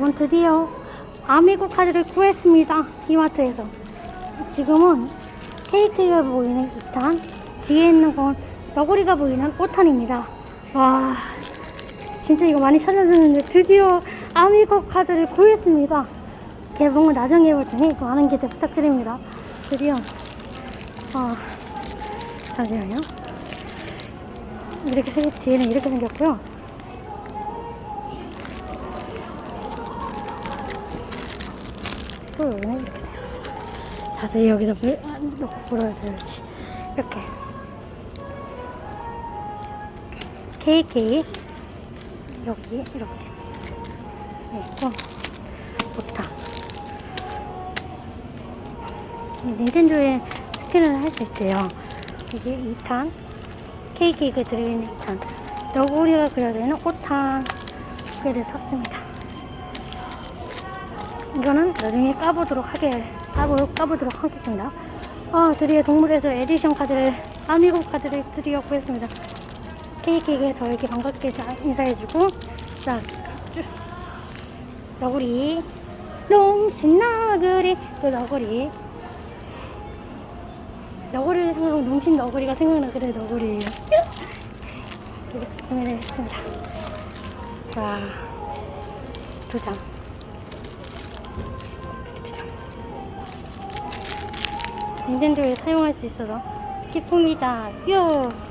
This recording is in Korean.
저는 드디어 아미고 카드를 구했습니다. 이마트에서. 지금은 케이크가 보이는 2탄, 뒤에 있는 건 너구리가 보이는 5탄입니다. 와, 진짜 이거 많이 찾아줬는데 드디어 아미고 카드를 구했습니다. 개봉을 나중에 해볼 테니 많은 기대 부탁드립니다. 드디어, 아, 잠시만요. 이렇게 생 뒤에는 이렇게 생겼고요. 또 여기는 이렇게 생겼습니다. 자세히 여기서 보, 아, 놓고 보여줘야지. 이렇게. KK. 여기, 이렇게. 있고, 좋다. 닌텐도에 스캔을 할 수 있대요. 이게 2탄, KK가 들어있는 2탄, 너구리가 그려져 있는 5탄 를 샀습니다. 이거는 나중에 까보도록 하게 까보, 까보도록 하겠습니다. 아 드디어 동물에서 에디션 카드를 아미고 카드를 드디어 구했습니다. KK가 저에게 반갑게 자- 인사해주고 자 쭈- 너구리 농심 너구리 또 너구리 너구리를 생각하면 농심 너구리가 생각나 그래 너구리예요. 이렇게 구매를 했습니다. 와, 두 장. 두 장. 닌텐도에 사용할 수 있어서 기쁩니다. 뾰!